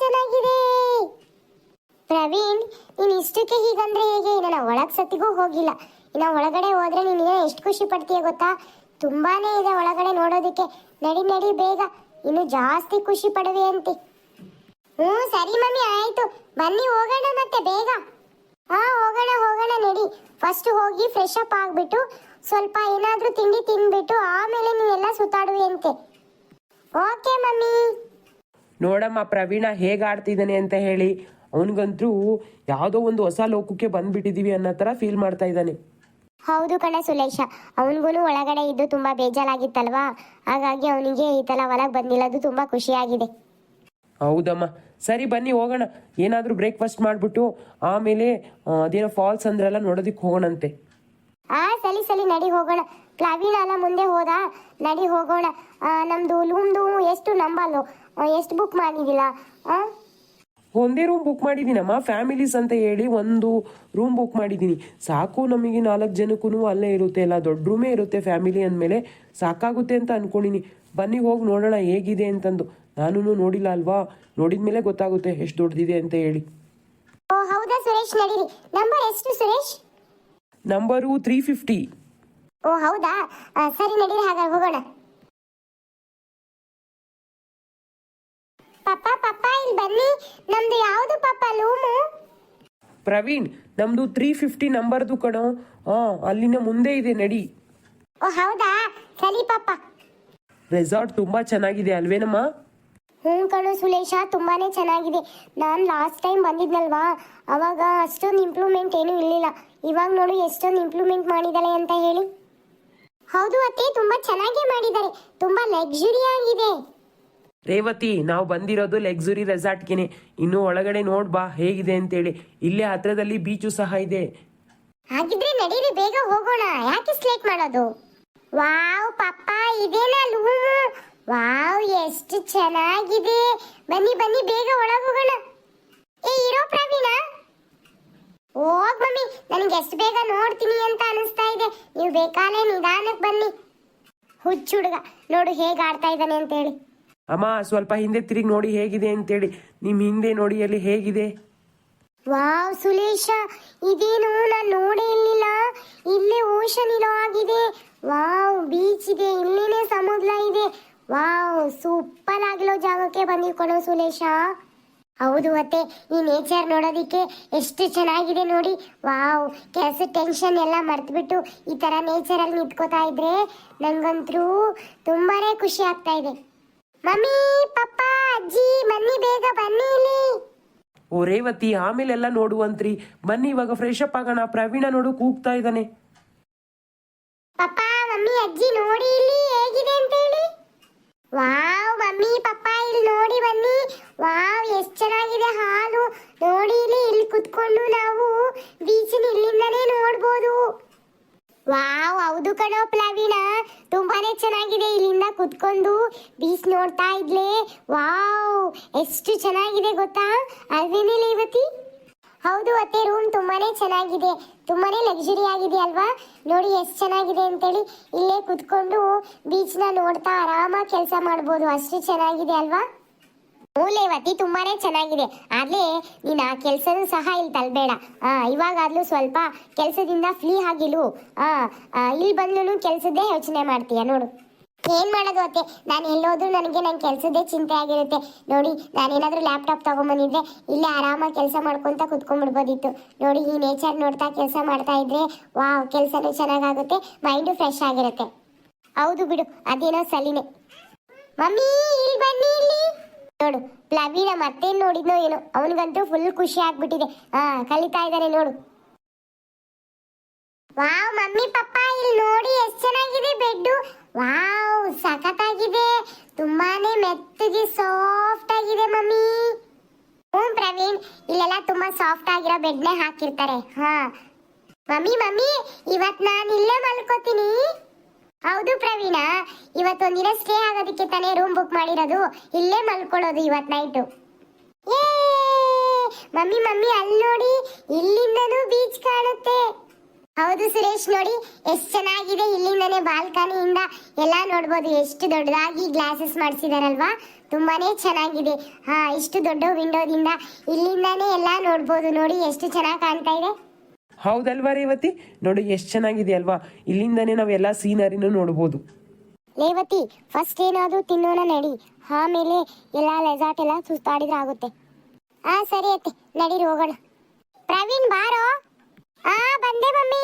ಚೆನ್ನಾಗಿದೆ. ಪ್ರವೀಣ್, ನೀನ್ ಇಷ್ಟಕ್ಕೆ ಹೀಗಂದ್ರೆ ಹೇಗೆ? ಇನ್ನ ಒಳಗ್ ಸತ್ತಿಗೂ ಹೋಗಿಲ್ಲ. ಇನ್ನ ಒಳಗಡೆ ಹೋದ್ರೆ ನೀನು ಎಷ್ಟು ಖುಷಿ ಪಡ್ತೀಯ ಗೊತ್ತಾ? ತುಂಬಾನೇ ಇದೆ ಒಳಗಡೆ ನೋಡೋದಕ್ಕೆ. ನಡಿ ನಡಿ ಬೇಗ. ಇನ್ನು ಜಾಸ್ತಿ ಖುಷಿ ಪಡುವೆ ಅಂತೆ. ಹ್ಞೂ, ಸರಿ ಮಮ್ಮಿ, ಆಯ್ತು. ಬನ್ನಿ, ಹೋಗೋಣ ಮತ್ತೆ ಬೇಗ. ಹಾ, ಹೋಗೋಣ ಹೋಗೋಣ, ನಡಿ. ಫಸ್ಟ್ ಹೋಗಿ ಫ್ರೆಶ್ ಅಪ್ ಆಗ್ಬಿಟ್ಟು ಸ್ವಲ್ಪ ಏನಾದ್ರೂ ತಿಂಡಿ ತಿನ್ಬಿಟ್ಟು ಆಮೇಲೆ ನೀವೆಲ್ಲ ಸುತ್ತಾಡುವೆ ಅಂತೆ. Okay mummy. ನೋಡಮ್ಮ ಪ್ರವೀಣ ಹೇಗೆ ಆಡ್ತಿದ್ದಾನೆ ಅಂತ ಹೇಳಿ. ಅವನಿಗಂತೂ ಯಾವುದೋ ಒಂದು ಹೊಸ ಲೋಕಕ್ಕೆ ಬಂದ್ಬಿಟ್ಟಿದೀವಿ ಅನ್ನೋ ಥರ ಫೀಲ್ ಮಾಡ್ತಾ ಇದ್ದಾನೆ. ಹೌದು ಕಣ ಸುಲೇಶ ಅವನಿಗೂ ಒಳಗಡೆ ಇದ್ದು ತುಂಬಾ ಬೇಜಾರಾಗಿತ್ತಲ್ವಾ? ಹಾಗಾಗಿ ಅವನಿಗೆ ಈ ತರ ಹೊರಗೆ ಬಂದಿಲ್ಲದು ತುಂಬಾ ಖುಷಿಯಾಗಿದೆ. ಹೌದಮ್ಮ. ಸರಿ ಬನ್ನಿ ಹೋಗೋಣ. ಏನಾದರೂ ಬ್ರೇಕ್ಫಾಸ್ಟ್ ಮಾಡಿಬಿಟ್ಟು ಆಮೇಲೆ ಅದೇನೋ ಫಾಲ್ಸ್ ಅಂದ್ರೆಲ್ಲ ನೋಡೋದಕ್ಕೆ ಹೋಗೋಣಂತೆ. ಆ ಸಲಿ ಸಲಿ ನಡಿ ಹೋಗೋಣ. ಪ್ಲಾವಿನ ಅಲ್ಲ ಮುಂದೆ ಹೋದ. ನಡಿ ಹೋಗೋಣ. ನಮ್ದು ಲೂಮ್ದು ಎಷ್ಟು ನಂಬಲ್ಲು? ಎಷ್ಟು ಬುಕ್ ಮಾಡಿದಿಲ್ಲ? ಒಂದೇ ರೂಮ್ ಬುಕ್ ಮಾಡಿದ್ದೀನಮ್ಮ ಫ್ಯಾಮಿಲೀಸ್ ಅಂತ ಹೇಳಿ ಒಂದು ರೂಮ್ ಬುಕ್ ಮಾಡಿದ್ದೀನಿ ಸಾಕು ನಮಗೆ ನಾಲ್ಕು ಜನಕ್ಕೂ ಅಲ್ಲೇ ಇರುತ್ತೆ ಎಲ್ಲ ದೊಡ್ಡ ರೂಮೇ ಇರುತ್ತೆ ಫ್ಯಾಮಿಲಿ ಅಂದಮೇಲೆ. ಸಾಕಾಗುತ್ತೆ ಅಂತ ಅನ್ಕೊಂಡಿನಿ. ಬನ್ನಿ ಹೋಗಿ ನೋಡೋಣ ಹೇಗಿದೆ ಅಂತಂದು. ನಾನು ನೋಡಿಲ್ಲ ಅಲ್ವಾ? ನೋಡಿದ ಮೇಲೆ ಗೊತ್ತಾಗುತ್ತೆ ಎಷ್ಟು ದೊಡ್ಡದಿದೆ ಅಂತ ಹೇಳಿ. ಹೌದಾ ಸುರೇಶ್ ನಡೀರಿ. ನಂಬರ್ ಎಷ್ಟು ಸುರೇಶ್? ನಂಬರು ತ್ರೀ ಫಿಫ್ಟಿ ಓ ಹೌದಾ? ಆ, ಸರಿ ನಡೀರಿ ಹಾಗಾದ್ರೆ ಹೋಗೋಣ. ಪಪ್ಪ ಪಪ್ಪ ಇಲ್ಲಿ ಬನ್ನಿ. ನಮ್ದು ಯಾವುದು ಪಪ್ಪ ಲೂಮು? ಪ್ರವೀಣ್ ನಮ್ಮದು ತ್ರೀ ಫಿಫ್ಟಿ ನಂಬರ್ದು ಕಣೋ. ಹಾಂ ಅಲ್ಲಿನ ಮುಂದೆ ಇದೆ ನಡಿ. ಓ ಹೌದಾ? ಸರಿ ಪಪ್ಪ. ರೆಸಾರ್ಟ್ ತುಂಬ ಚೆನ್ನಾಗಿದೆ ಅಲ್ವೇನಮ್ಮ? ಹ್ಞೂ ಕಣು ಸುಲೇಶ ತುಂಬಾನೇ ಚೆನ್ನಾಗಿದೆ. ನಾನು ಲಾಸ್ಟ್ ಟೈಮ್ ಬಂದಿದ್ನಲ್ವಾ? ಅವಾಗ ಅಷ್ಟೊಂದು ಇಂಪ್ರೂವ್ಮೆಂಟ್ ಏನೂ ಇರಲಿಲ್ಲ. ಇವಾಗ ನೋಡು ಎಷ್ಟೊಂದು ಇಂಪ್ಲಿಮೆಂಟ್ ಮಾಡಿದ್ದಾಳೆ ಅಂತ ಹೇಳಿ. ಹೌದು ಅತ್ತೆ ತುಂಬಾ ಚೆನ್ನಾಗಿ ಮಾಡಿದ್ದಾರೆ ತುಂಬಾ ಲಕ್ಸುರಿ ಆಗಿದೆ. ರೇವತಿ ನಾವು ಬಂದಿರೋದು ಲಕ್ಸುರಿ ರೆಸಾರ್ಟ್ಗೆನೆ ಇನ್ನು ಒಳಗಡೆ ನೋಡ್ ಬಾ ಹೇಗಿದೆ ಅಂತೇಳಿ. ಇಲ್ಲೇ ಹತ್ರದಲ್ಲಿ ಬೀಚು ಸಹ ಇದೆ. ಹಾಗಿದ್ರೆ ನಡೀರಿ ಬೇಗ ಹೋಗೋಣ. ಯಾಕೆ ಸ್ಲೇಟ್ ಮಾಡೋದು? ವಾವ್ ಪಪ್ಪ ಇದೇನಾ ಲೂಮು ವಾವ್ ಎಷ್ಟು ಚೆನ್ನಾಗಿದೆ. ಬನ್ನಿ ಬನ್ನಿ ಬೇಗ ಒಳಗೋಗೋಣ ಏ ಇರೋ ಪ್ರವೀಣ? ನನಗೆ ಎಷ್ಟು ಬೇಗ ನೋಡ್ತೀನಿ ಅಂತ ಅನಿಸ್ತಾ ಇದೆ. ನೀವು ಬೇಕಾದ್ರೆ ನಿಧಾನಕ್ಕೆ ಬನ್ನಿ. ಹುಚ್ಚು ಹುಡುಗ. ನೋಡು ಹೇಗೆ ಆಡ್ತಾ ಇದ್ದಾನೆ ಅಂತ ಹೇಳಿ ಅಮ್ಮ ಸ್ವಲ್ಪ ಹಿಂದೆ ತಿರುಗಿ ನೋಡಿ ಹೇಗಿದೆ ಅಂತೇಳಿ. ನಿಮ್ಮ ಹಿಂದೆ ನೋಡಿ ಅಲ್ಲಿ ಹೇಗಿದೆ? ವಾವ್ ಸುಲೇಶ ಇದೇನು ನಾನು ನೋಡೇ ಇರ್ಲಿಲ್ಲ. ಇಲ್ಲೇ ಓಷನ್ ಇರೋ ಆಗಿದೆ ವಾವ್ ಬೀಚ್ ಇದೆ. ಇಲ್ಲಿನೇ ಸಮುದ್ರ ಇದೆ. ವಾವ್ ಸೂಪರ್ ಆಗಿರೋ ಜಾಗಕ್ಕೆ ಬಂದಿರ್ಕೊಳೋ ಸುಲೇಶ ಹೌದು ಮತ್ತೆ ಈ ನೇಚರ್ ನೋಡೋದಿಕ್ಕೆ ಎಷ್ಟು ಚೆನ್ನಾಗಿದೆ ನೋಡಿ. ವಾವ್ ಕೆಲಸ ಟೆನ್ಷನ್ ಎಲ್ಲ ಮರ್ತ್ಬಿಟ್ಟು ಈ ತರ ನೇಚರ್ ಅಲ್ಲಿ ನಿಂತ್ಕೋತಾ ಇದ್ರೆ ನಂಗಂತರೂ ತುಂಬಾನೇ ಖುಷಿ ಆಗ್ತಾ ಇದೆ. ಮಮ್ಮಿ, ಪಪ್ಪ, ಅಜ್ಜಿ ಬನ್ನಿ ಬೇಗ ಬನ್ನಿ ಇಲ್ಲಿ. ಓ ರೇವತಿ, ಆಮೇಲೆಲ್ಲ ನೋಡುವಂತ್ರಿ. ಬನ್ನಿ, ಇವಾಗ ಫ್ರೆಶ್ ಅಪ್ ಆಗೋಣ. ಪ್ರವೀಣ ನೋಡು, ಕೂಗ್ತಾ ಇದ್ದಾನೆ ಪಪ್ಪ ಮಮ್ಮಿ ಅಜ್ಜಿ ನೋಡಿ ಇಲ್ಲಿ ಹೇಗಿದೆ ಅಂತ ಹೇಳಿ ವಾವ್ ಮಮ್ಮಿ ಪಪ್ಪ ಇಲ್ಲಿ ನೋಡಿ ಬನ್ನಿ ವಾವ್ ಎಷ್ಟು ಚೆನ್ನಾಗಿದೆ ಹಾಲು ನೋಡಿ ಇಲ್ಲಿ ಇಲ್ಲಿ ನಾವು ಬೀಚ್ ಇಲ್ಲಿಂದಲೇ ನೋಡ್ಬೋದು. ವಾವ್, ಹೌದು ಕಣೋ ಪ್ಲಾವಿನ ತುಂಬಾನೇ ಚೆನ್ನಾಗಿದೆ ಇಲ್ಲಿಂದ ಕುತ್ಕೊಂಡು ಬೀಚ್ ನೋಡ್ತಾ ಇದ್ಲೆ. ವಾವ್, ಎಷ್ಟು ಚೆನ್ನಾಗಿದೆ ಗೊತ್ತಾ? ಅಲ್ವೇನಿಲ್ಲ ಇವತ್ತಿ? ಹೌದು ಅತ್ತೆ ರೂಮ್ ತುಂಬಾನೇ ಚೆನ್ನಾಗಿದೆ. ತುಂಬಾನೇ ಲಕ್ಸುರಿ ಆಗಿದೆ ಅಲ್ವಾ? ನೋಡಿ ಎಷ್ಟು ಚೆನ್ನಾಗಿದೆ ಅಂತೇಳಿ ಇಲ್ಲೇ ಕುತ್ಕೊಂಡು ನ ನೋಡ್ತಾ ಆರಾಮಾಗಿ ಕೆಲಸ ಮಾಡ್ಬೋದು. ಅಷ್ಟು ಚೆನ್ನಾಗಿದೆ ಅಲ್ವಾ? ಮೂಲೇವತಿ ತುಂಬಾನೇ ಚೆನ್ನಾಗಿದೆ. ಆದ್ರೆ ನೀನ್ ಆ ಕೆಲ್ಸನೂ ಸಹ ಇಲ್ಲಿ ತಲ್ಬೇಡ. ಆ ಸ್ವಲ್ಪ ಕೆಲ್ಸದಿಂದ ಫ್ರೀ ಆಗಿಲು ಆ ಇಲ್ಲಿ ಬಂದ್ಲೂ ಕೆಲ್ಸದ್ದೇ ಯೋಚನೆ ಮಾಡ್ತೀಯ ನೋಡು. ಏನ್ ಮಾಡೋದು ಅತ್ತೆ? ನಾನು ಎಲ್ಲೋದ್ರೂ ನನಗೆ ನನ್ನ ಕೆಲಸದೇ ಚಿಂತೆ ಆಗಿರುತ್ತೆ. ನೋಡಿ ನಾನೇನಾದ್ರೂ ಲ್ಯಾಪ್ಟಾಪ್ ತಗೊಂಬಂದಿದ್ರೆ ಇಲ್ಲೇ ಆರಾಮಾಗಿ ಕೆಲಸ ಮಾಡ್ಕೊಂತ ಕುತ್ಕೊಂಡ್ಬಿಡ್ಬೋದಿತ್ತು. ನೋಡಿ, ಈ ನೇಚರ್ ನೋಡ್ತಾ ಕೆಲಸ ಮಾಡ್ತಾ ಇದ್ರೆ, ವಾವ್, ಕೆಲಸನೂ ಚೆನ್ನಾಗಾಗುತ್ತೆ ಮೈಂಡು ಫ್ರೆಶ್ ಆಗಿರುತ್ತೆ. ಹೌದು ಬಿಡು, ಅದೇನೋ ಸಲಿನೇ. ಮಮ್ಮಿ, ಇಲ್ಲಿ ಬನ್ನಿ ನೋಡು, ಪ್ಲವೀನ ಮತ್ತೆ ನೋಡಿದ್ನೋ ಏನೋ, ಅವನಿಗಂತೂ ಫುಲ್ ಖುಷಿ ಆಗ್ಬಿಟ್ಟಿದೆ. ಹಾ ಕಲಿತಾ ಇದ್ದಾನೆ ನೋಡು. ವಾವ್, ಮಮ್ಮಿ ಪಪ್ಪ ಇಲ್ಲಿ ನೋಡಿ ಎಷ್ಟು ಚೆನ್ನಾಗಿದೆ ಬೆಡ್ಡು. ವಾವ್, ಸಖತ್ತಾಗಿದೆ. ತುಂಬಾನೇ ಮೆತ್ತಗೆ ಸಾಫ್ಟ್ ಆಗಿದೆ ಮಮ್ಮಿ. ಹ್ಞೂ, ಪ್ರವೀಣ್, ಇಲ್ಲೆಲ್ಲ ತುಂಬಾ ಸಾಫ್ಟ್ ಆಗಿರೋ ಬೆಡ್ನೇ ಹಾಕಿರ್ತಾರೆ. ಹಾ. ಮಮ್ಮಿ ಮಮ್ಮಿ, ಇವತ್ ನಾನು ಇಲ್ಲೇ ಮಲ್ಕೋತೀನಿ. ಹೌದು ಪ್ರವೀಣ. ಇವತ್ತೊಂದಿನ ಸ್ಟೇ ಆಗೋದಕ್ಕೆ ತಾನೇ ರೂಮ್ ಬುಕ್ ಮಾಡಿರೋದು. ಇಲ್ಲೇ ಮಲ್ಕೊಳ್ಳೋದು ಇವತ್ ನೈಟು ಮಮ್ಮಿ ಮಮ್ಮಿ, ಅಲ್ಲಿ ನೋಡಿ. ಇಲ್ಲಿಂದನೂ ಬೀಚ್ ಕಾಣುತ್ತೆ. ಹೌದು ಸುರೇಶ್, ನೋಡಿ. ಎಷ್ಟು ಚೆನ್ನಾಗಿದೆ ಇಲ್ಲಿಂದನೇ ಬಾಲ್ಕನಿಯಿಂದ ಎಲ್ಲ ನೋಡ್ಬೋದು, ಎಷ್ಟು ದೊಡ್ಡದಾಗಿ ಗ್ಲಾಸಸ್ ಮಾಡಿಸಿದಾರಲ್ವಾ? ತುಂಬಾನೇ ಚೆನ್ನಾಗಿದೆ. ಹಾ, ಇಷ್ಟು ದೊಡ್ಡ ವಿಂಡೋದಿಂದ ಇಲ್ಲಿಂದನೇ ಎಲ್ಲ ನೋಡ್ಬೋದು. ನೋಡಿ, ಎಷ್ಟು ಚೆನ್ನಾಗಿ ಕಾಣ್ತಾ ಇದೆ. ಹೌದಲ್ವಾ ರೇವತಿ? ನೋಡಿ, ಎಷ್ಟು ಚೆನ್ನಾಗಿದೆ ಅಲ್ವಾ ಇಲ್ಲಿಂದನೇ ನಾವೆಲ್ಲ ಸೀನರಿನೂ ನೋಡ್ಬೋದು. ರೇವತಿ ಫಸ್ಟ್ ಏನಾದರೂ ತಿನ್ನೋಣ ನಡಿ. ಆಮೇಲೆ ಎಲ್ಲ ಲೆಸಾಟ್ ಎಲ್ಲ ಸುಸ್ತಾಡಿದ್ರೆ ಆಗುತ್ತೆ. ಹಾ ಸರಿ ಅತ್ತೆ ನಡೀರಿ ಹೋಗೋಣ. ಪ್ರವೀಣ್, ಬಾರೋ? ಆ, ಬಂದೆ ಮಮ್ಮಿ.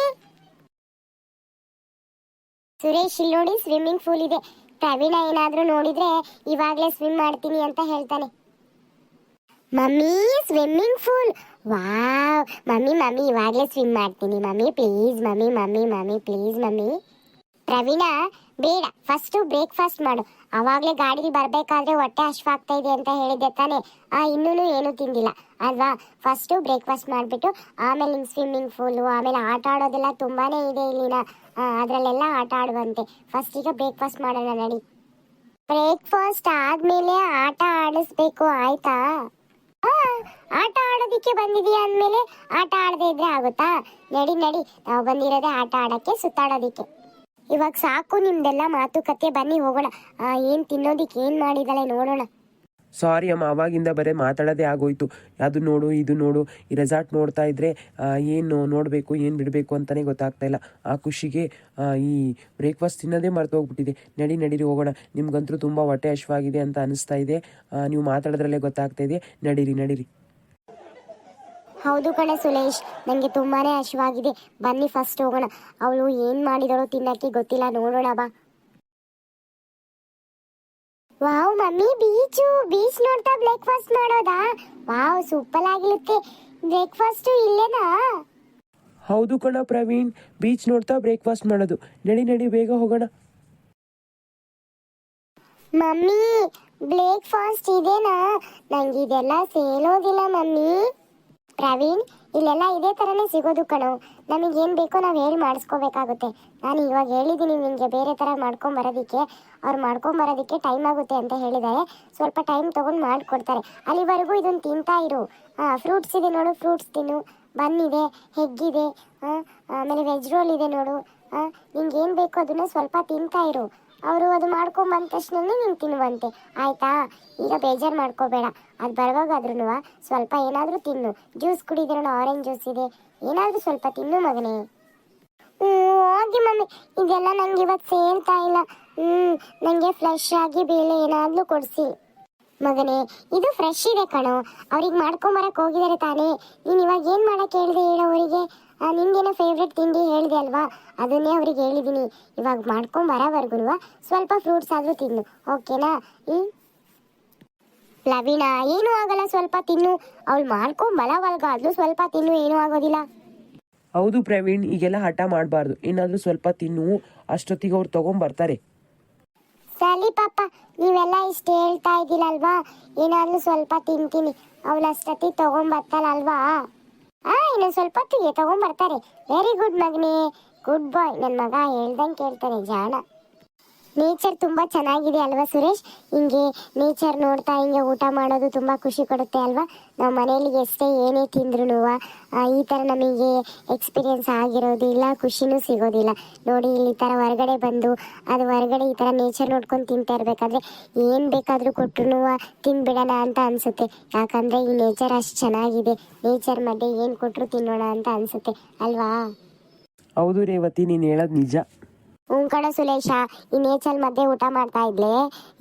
ಸುರೇಶ್, ಇಲ್ಲಿ ನೋಡಿ ಸ್ವಿಮ್ಮಿಂಗ್ ಪೂಲ್ ಇದೆ. ಪ್ರವೀಣ ಏನಾದರೂ ನೋಡಿದ್ರೆ ಇವಾಗ್ಲೇ ಸ್ವಿಮ್ ಮಾಡ್ತೀನಿ ಅಂತ ಹೇಳ್ತಾನೆ. Mummy swimming pool wow mummy mummy, ಇವಾಗಲೇ ಸ್ವಿಮ್ ಮಾಡ್ತೀನಿ. Mummy please mummy mummy mummy please mummy. Praveena, ಬೇಡ. ಫಸ್ಟ್ ಬ್ರೇಕ್ಫಾಸ್ಟ್ ಮಾಡು. ಅವಾಗಲೇ ಗಾಡಿಲಿ ಬರಬೇಕಾದ್ರೆ ಹೊಟ್ಟೆ ಹಶ್ವಾಗ್ತಾ ಇದೆ ಅಂತ ಹೇಳಿದ್ದೆ ತಾನೆ. ಆ ಇನ್ನೂ ಏನು ತಿಂದಿಲ್ಲ. ಅಲ್ವಾ? ಫಸ್ಟ್ ಬ್ರೇಕ್ಫಾಸ್ಟ್ ಮಾಡಿಬಿಟ್ಟು, ಆಮೇಲೆ ನಿಮ್ ಸ್ವಿಮ್ಮಿಂಗ್ ಫೂಲು ಆಮೇಲೆ ಆಟ ಆಡೋದೆಲ್ಲ ತುಂಬಾ ಇದೆ ಇಲ್ಲಿನ ಅದರಲ್ಲೆಲ್ಲ ಆಟ ಆಡುವಂತೆ. ಫಸ್ಟ್ ಈಗ ಬ್ರೇಕ್ಫಾಸ್ಟ್ ಮಾಡೋಣ ನಡಿ. ಬ್ರೇಕ್ಫಾಸ್ಟ್ ಆದಮೇಲೆ ಆಟ ಆಡಿಸ್ಬೇಕು, ಆಯ್ತಾ? ಆಟ ಆಡೋದಿಕ್ಕೆ ಬಂದಿದೀಯ ಅಂದ್ಮೇಲೆ ಆಟ ಆಡದೇ ಇದ್ರೆ ಆಗುತ್ತಾ? ನಡಿ ನಡಿ. ನಾವು ಬಂದಿರೋದೇ ಆಟ ಆಡಕ್ಕೆ, ಸುತ್ತಾಡೋದಿಕ್ಕೆ. ಇವಾಗ ಸಾಕು ನಿಮ್ದೆಲ್ಲ ಮಾತುಕತೆ. ಬನ್ನಿ ಹೋಗೋಣ. ಏನ್ ತಿನ್ನೋದಿಕ್ಕೆ, ಏನ್ ಮಾಡಿದಾಳೆ ನೋಡೋಣ. ಸಾರಿ, ಅಮ್ಮ, ಅವಾಗಿಂದ ಬರೀ ಮಾತಾಡೋದೇ ಆಗೋಯ್ತು. ಅದು ನೋಡು, ಇದು ನೋಡು, ಈ ರೆಸಾರ್ಟ್ ನೋಡ್ತಾ ಇದ್ರೆ ಏನು ನೋಡಬೇಕು, ಏನು ಬಿಡಬೇಕು ಅಂತಲೇ ಗೊತ್ತಾಗ್ತಾ ಇಲ್ಲ. ಆ ಖುಷಿಗೆ ಈ ಬ್ರೇಕ್ಫಾಸ್ಟ್ ತಿನ್ನೋದೇ ಮರ್ತೋಗ್ಬಿಟ್ಟಿದೆ. ನಡಿ, ನಡೀರಿ, ಹೋಗೋಣ. ನಿಮ್ಗಂತೂ ತುಂಬ ಹೊಟ್ಟೆ ಹಶ್ವಾಗಿದೆ ಅಂತ ಅನಿಸ್ತಾ ಇದೆ. ನೀವು ಮಾತಾಡೋದ್ರಲ್ಲೇ ಗೊತ್ತಾಗ್ತಾ ಇದೆ. ನಡೀರಿ ನಡೀರಿ. ಹೌದು ಕಣೆ ಸುಲೇಶ್ ನನಗೆ ತುಂಬಾನೇ ಹಶ್ವಾಗಿದೆ ಬನ್ನಿ ಫಸ್ಟ್ ಹೋಗೋಣ. ಅವಳು ಏನು ಮಾಡಿದಳು ತಿನ್ನಕ್ಕೆ ಗೊತ್ತಿಲ್ಲ. ನೋಡೋಣ ಬಾ. ವಾವ್ ಮಮ್ಮಿ ಬೀಚು ಬೀಚ್ ನೋಡ್ತಾ ಬ್ರೇಕ್ಫಾಸ್ಟ್ ಮಾಡೋದಾ? ವಾವ್ ಸೂಪರ್ ಆಗಿರುತ್ತೆ. ಬ್ರೇಕ್ಫಾಸ್ಟ್ ಇಲ್ಲೇನಾ? ಹೌದು ಕಣ ಪ್ರವೀಣ್ ಬೀಚ್ ನೋಡ್ತಾ ಬ್ರೇಕ್ಫಾಸ್ಟ್ ಮಾಡೋದು. ನಡಿ ನಡಿ ಬೇಗ ಹೋಗೋಣ. ಮಮ್ಮಿ ಬ್ರೇಕ್ಫಾಸ್ಟ್ ಇದೇನಾ? ನಂಗೆ ಇದೆಲ್ಲ ಸೇಲೋದಿಲ್ಲ ಮಮ್ಮಿ. ಪ್ರವೀಣ್, ಇಲ್ಲೆಲ್ಲ ಇದೇ ತರನೇ ಸಿಗೋದು ಕಣೋ. ನಮಗೆ ಏನ್ ಬೇಕೋ ನಾವು ಹೇಳಿ ಮಾಡಿಸ್ಕೋಬೇಕಾಗುತ್ತೆ. ನಾನು ಇವಾಗ ಹೇಳಿದ್ದೀನಿ ನಿಮಗೆ ಬೇರೆ ತರ ಮಾಡ್ಕೊಂಡ್ ಬರೋದಿಕ್ಕೆ. ಅವ್ರು ಮಾಡ್ಕೊಂಡ್ ಬರೋದಿಕ್ಕೆ ಟೈಮ್ ಆಗುತ್ತೆ ಅಂತ ಹೇಳಿದಾರೆ. ಸ್ವಲ್ಪ ಟೈಮ್ ತಗೊಂಡು ಮಾಡಿಕೊಡ್ತಾರೆ. ಅಲ್ಲಿವರೆಗೂ ಇದನ್ನ ತಿಂತಾ ಇರು. ಫ್ರೂಟ್ಸ್ ಇದೆ ನೋಡು, ಫ್ರೂಟ್ಸ್ ತಿನ್ನು. ಬನ್ ಇದೆ ಹೆಗ್ಗಿದೆ ಆಮೇಲೆ ವೆಜ್ ರೋಲ್ ಇದೆ ನೋಡು. ನಿಂಗೆ ಏನು ಬೇಕೋ ಅದನ್ನ ಸ್ವಲ್ಪ ತಿಂತಾ ಇರು. ಅವರು ಅದು ಮಾಡ್ಕೊಂಡ್ ಬಂದ ತಕ್ಷಣ ನೀನು ತಿನ್ನುವಂತೆ. ಆಯ್ತಾ? ಈಗ ಬೇಜಾರು ಮಾಡ್ಕೋಬೇಡ. ಅದು ಬರುವಾಗಾದ್ರೂ ಸ್ವಲ್ಪ ಏನಾದರೂ ತಿನ್ನು. ಜ್ಯೂಸ್ ಕುಡಿದ್ರೂ ಆರೆಂಜ್ ಜ್ಯೂಸ್ ಇದೆ. ಏನಾದರೂ ಸ್ವಲ್ಪ ತಿನ್ನು ಮಗನೇ. ಹೋಗಿ ಮಮ್ಮಿ. ಇದೆಲ್ಲ ನಂಗೆ ಇವತ್ತು ಸೇರ್ತಾ ಇಲ್ಲ. ಹ್ಞೂ ನನಗೆ ಫ್ರೆಶ್ ಆಗಿ ಬೇಳೆ ಏನಾದರೂ ಕೊಡಿಸಿ. ಮಗನೇ, ಇದು ಫ್ರೆಶ್ ಇದೆ ಕಣೋ. ಅವ್ರಿಗೆ ಮಾಡ್ಕೊಂಬರಕ್ಕೆ ಹೋಗಿದ್ದಾರೆ ತಾನೇ. ನೀನು ಇವಾಗ ಏನು ಮಾಡಕ್ಕೆ ಹೇಳಿದೆ ಹೇಳೋ ಅವರಿಗೆ? ನಿಂಗೇನೋ ಫೇವ್ರೆಟ್ ತಿಂಡಿ ಹೇಳಿದೆ ಅಲ್ವಾ? ಅದನ್ನೇ ಅವ್ರಿಗೆ ಹೇಳಿದ್ದೀನಿ ಇವಾಗ ಮಾಡ್ಕೊಂಡು ಬರೋವರೆಗೂ ಸ್ವಲ್ಪ ಫ್ರೂಟ್ಸ್ ಆದರೂ ತಿನ್ನು. ಓಕೆನಾ ಈ ಲವೀಣ ಏನೂ ಆಗಲ್ಲ. ಸ್ವಲ್ಪ ತಿನ್ನು. ಅವಳು ಮಾಡ್ಕೊಂಬರೋವಲ್ಗಾದ್ರೂ ಸ್ವಲ್ಪ ತಿನ್ನು. ಏನೂ ಆಗೋದಿಲ್ಲ. ಹೌದು ಪ್ರವೀಣ್ ಈಗೆಲ್ಲ ಹಠ ಮಾಡಬಾರ್ದು. ಏನಾದರೂ ಸ್ವಲ್ಪ ತಿನ್ನು. ಅಷ್ಟೊತ್ತಿಗೆ ಅವ್ರು ತೊಗೊಂಬರ್ತಾರೆ ಸರಿ ಪಾಪ ನೀವೆಲ್ಲ ಇಷ್ಟು ಹೇಳ್ತಾ ಇದ್ದೀರಲ್ವಾ? ಏನಾದರೂ ಸ್ವಲ್ಪ ತಿಂತೀನಿ. ಅವಳು ಅಷ್ಟೊತ್ತಿಗೆ ತಗೊಂಬರ್ತಾಳಲ್ವಾ ಆ, ಇನ್ನು ಸ್ವಲ್ಪ ಹೊತ್ತಿಗೆ ತಗೊಂಬರ್ತಾರೆ. ವೆರಿ ಗುಡ್ ಮಗನೇ. ಗುಡ್ ಬಾಯ್ ನನ್ನ ಮಗ ಹೇಳ್ದಂಗೆ ಕೇಳ್ತಾನೆ ಜಾಣ. ನೇಚರ್ ತುಂಬಾ ಚೆನ್ನಾಗಿದೆ ಅಲ್ವಾ ಸುರೇಶ್? ಹಿಂಗೆ ನೇಚರ್ ನೋಡ್ತಾ ಹಿಂಗೆ ಊಟ ಮಾಡೋದು ತುಂಬಾ ಖುಷಿ ಕೊಡುತ್ತೆ ಅಲ್ವಾ? ನಾವು ಮನೆಯಲ್ಲಿ ಎಷ್ಟೇ ಏನೇ ತಿಂದ್ರು ಈ ಥರ ನಮಗೆ ಎಕ್ಸ್ಪೀರಿಯನ್ಸ್ ಆಗಿರೋದಿಲ್ಲ ಖುಷಿನೂ ಸಿಗೋದಿಲ್ಲ. ನೋಡಿ, ಇಲ್ಲಿ ಈ ಥರ ಹೊರಗಡೆ ಬಂದು, ಅದು ಹೊರಗಡೆ ಈ ಥರ ನೇಚರ್ ನೋಡ್ಕೊಂಡು ತಿಂತಾ ಇರಬೇಕಾದ್ರೆ ಏನು ಬೇಕಾದರೂ ಕೊಟ್ಟರು ತಿನ್ಬಿಡೋಣ ಅಂತ ಅನಿಸುತ್ತೆ. ಯಾಕಂದರೆ ಈ ನೇಚರ್ ಅಷ್ಟು ಚೆನ್ನಾಗಿದೆ. ನೇಚರ್ ಮಧ್ಯೆ ಏನು ಕೊಟ್ಟರು ತಿನ್ನೋಣ ಅಂತ ಅನಿಸುತ್ತೆ. ಅಲ್ವಾ? ಹೌದು, ರೇವತಿ, ನೀನು ಹೇಳೋದು ನಿಜ. ಹ್ಞೂ ಕಣ ಸುಲೇಶ ಈ ನೇಚಲ್ ಮಧ್ಯೆ ಊಟ ಮಾಡ್ತಾ ಇದ್ಲೆ?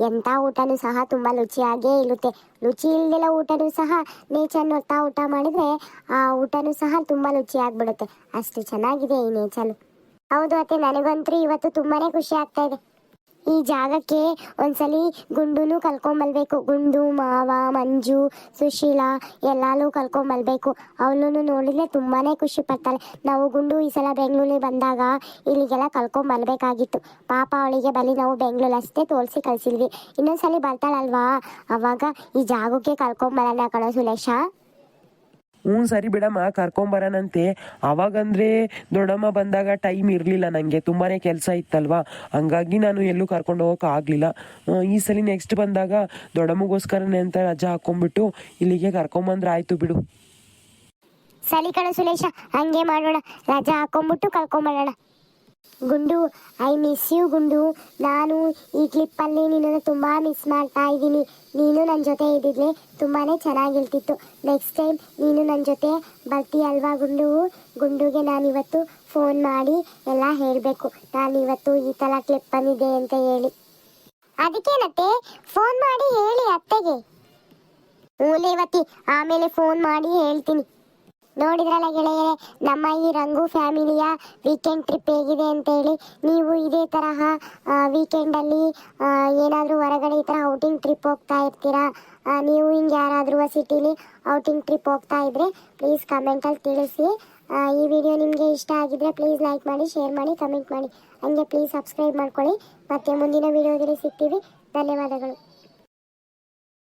ಎಂಥ ಊಟನು ಸಹ ತುಂಬ ರುಚಿಯಾಗೇ ಇರುತ್ತೆ. ರುಚಿ ಇಲ್ದಿಲ್ಲ ಊಟನು ಸಹ ನೇಚರ್ ನೋಡ್ತಾ ಊಟ ಮಾಡಿದ್ರೆ ಆ ಊಟನು ಸಹ ತುಂಬ ರುಚಿಯಾಗ್ಬಿಡುತ್ತೆ. ಅಷ್ಟು ಚೆನ್ನಾಗಿದೆ ಈ ನೇಚರ್ ಹೌದು ಅತ್ತೆ, ನನಗಂತೂ ಇವತ್ತು ತುಂಬಾನೇ ಖುಷಿ ಆಗ್ತಾ ಇದೆ. ಈ ಜಾಗಕ್ಕೆ ಒಂದ್ಸಲಿ ಗುಂಡುನು ಕಲ್ಕೊಂಬಲ್ಬೇಕು ಗುಂಡು, ಮಾವ, ಮಂಜು, ಸುಶೀಲಾ ಎಲ್ಲಾನು ಕಲ್ಕೊಂಬಲ್ಬೇಕು ಅವಳನ್ನು ನೋಡಿದ್ರೆ ತುಂಬಾನೇ ಖುಷಿ ಪಡ್ತಾಳೆ. ನಾವು ಗುಂಡು ಈ ಸಲ ಬೆಂಗಳೂರಿಗೆ ಬಂದಾಗ ಇಲ್ಲಿಗೆಲ್ಲ ಕಲ್ಕೊಂಬರ್ಬೇಕಾಗಿತ್ತು ಪಾಪ ಅವಳಿಗೆ ಬಲಿ ನಾವು ಬೆಂಗಳೂರು ಅಷ್ಟೇ ತೋರಿಸಿ ಕಳ್ಸಿದ್ವಿ. ಇನ್ನೊಂದ್ಸಲಿ ಬರ್ತಾಳಲ್ವಾ? ಅವಾಗ ಈ ಜಾಗಕ್ಕೆ ಕಲ್ಕೊಂಬರೋಣ ಕಣೋ ಸುಲೇಶ ಹ್ಞೂ ಸರಿ ಬಿಡಮ್ಮ ಕರ್ಕೊಂಬರೋಣಂತೆ ಅವಾಗಂದ್ರೆ ದೊಡ್ಡಮ್ಮ ಬಂದಾಗ ಟೈಮ್ ಇರಲಿಲ್ಲ ನನಗೆ ತುಂಬಾ ಕೆಲಸ ಇತ್ತಲ್ವಾ? ಹಂಗಾಗಿ ನಾನು ಎಲ್ಲೂ ಕರ್ಕೊಂಡು ಹೋಗೋಕೆ ಆಗಲಿಲ್ಲ. ಈ ಸಲ ನೆಕ್ಸ್ಟ್ ಬಂದಾಗ ದೊಡ್ಡಮ್ಮಗೋಸ್ಕರನೇ ಅಂತ ರಜಾ ಹಾಕೊಂಡ್ಬಿಟ್ಟು ಇಲ್ಲಿಗೆ ಕರ್ಕೊಂಬಂದ್ರೆ ಆಯಿತು ಬಿಡು. ಸಲಿ ಕಣ ಸುಲೇಶ ಹಂಗೆ ಮಾಡೋಣ. ರಜಾ ಹಾಕೊಂಡ್ಬಿಟ್ಟು ಕಳ್ಕೊಂಬರೋಣ ಗುಂಡು ಐ ಮಿಸ್ ಯು ಗುಂಡು. ನಾನು ಈ ಕ್ಲಿಪ್ಪಲ್ಲಿ ನಿನ್ನನ್ನು ತುಂಬ ಮಿಸ್ ಮಾಡ್ತಾ ಇದ್ದೀನಿ. ನೀನು ನನ್ನ ಜೊತೆ ಇದ್ದಿದ್ಲೆ ತುಂಬಾ ಚೆನ್ನಾಗಿರ್ತಿತ್ತು. ನೆಕ್ಸ್ಟ್ ಟೈಮ್ ನೀನು ನನ್ನ ಜೊತೆ ಬರ್ತೀಯಲ್ವಾ ಗುಂಡು? ಗುಂಡುಗೆ ನಾನಿವತ್ತು ಫೋನ್ ಮಾಡಿ ಎಲ್ಲ ಹೇಳಬೇಕು. ನಾನಿವತ್ತು ಈ ಥರ ಕ್ಲಿಪ್ ಬಂದಿದೆ ಅಂತ ಹೇಳಿ. ಅದಕ್ಕೇನತ್ತೆ ಫೋನ್ ಮಾಡಿ ಹೇಳಿ ಅತ್ತೆಗೆ. ಮೂಲೇವತಿ ಆಮೇಲೆ ಫೋನ್ ಮಾಡಿ ಹೇಳ್ತೀನಿ. ನೋಡಿದ್ರಲ್ಲ ಗೆಳೆಯರೆ, ನಮ್ಮ ಈ ರಂಗು ಫ್ಯಾಮಿಲಿಯ ವೀಕೆಂಡ್ ಟ್ರಿಪ್ ಹೇಗಿದೆ ಅಂತ ಹೇಳಿ ನೀವು ಇದೇ ತರಹ ವೀಕೆಂಡಲ್ಲಿ ಏನಾದರೂ ಹೊರಗಡೆ ಈ ಥರ ಔಟಿಂಗ್ ಟ್ರಿಪ್ ಹೋಗ್ತಾ ಇರ್ತೀರಾ? ನೀವು ಹಿಂಗೆ ಯಾರಾದರೂ ಸಿಟಿಲಿ ಔಟಿಂಗ್ ಟ್ರಿಪ್ ಹೋಗ್ತಾ ಇದ್ರೆ ಪ್ಲೀಸ್ ಕಮೆಂಟಲ್ಲಿ ತಿಳಿಸಿ. ಈ ವಿಡಿಯೋ ನಿಮಗೆ ಇಷ್ಟ ಆಗಿದ್ರೆ ಪ್ಲೀಸ್ ಲೈಕ್ ಮಾಡಿ ಶೇರ್ ಮಾಡಿ ಕಮೆಂಟ್ ಮಾಡಿ. ಹಂಗೆ ಪ್ಲೀಸ್ ಸಬ್ಸ್ಕ್ರೈಬ್ ಮಾಡ್ಕೊಳ್ಳಿ. ಮತ್ತೆ ಮುಂದಿನ ವಿಡಿಯೋದಲ್ಲಿ ಸಿಗ್ತೀವಿ. ಧನ್ಯವಾದಗಳು.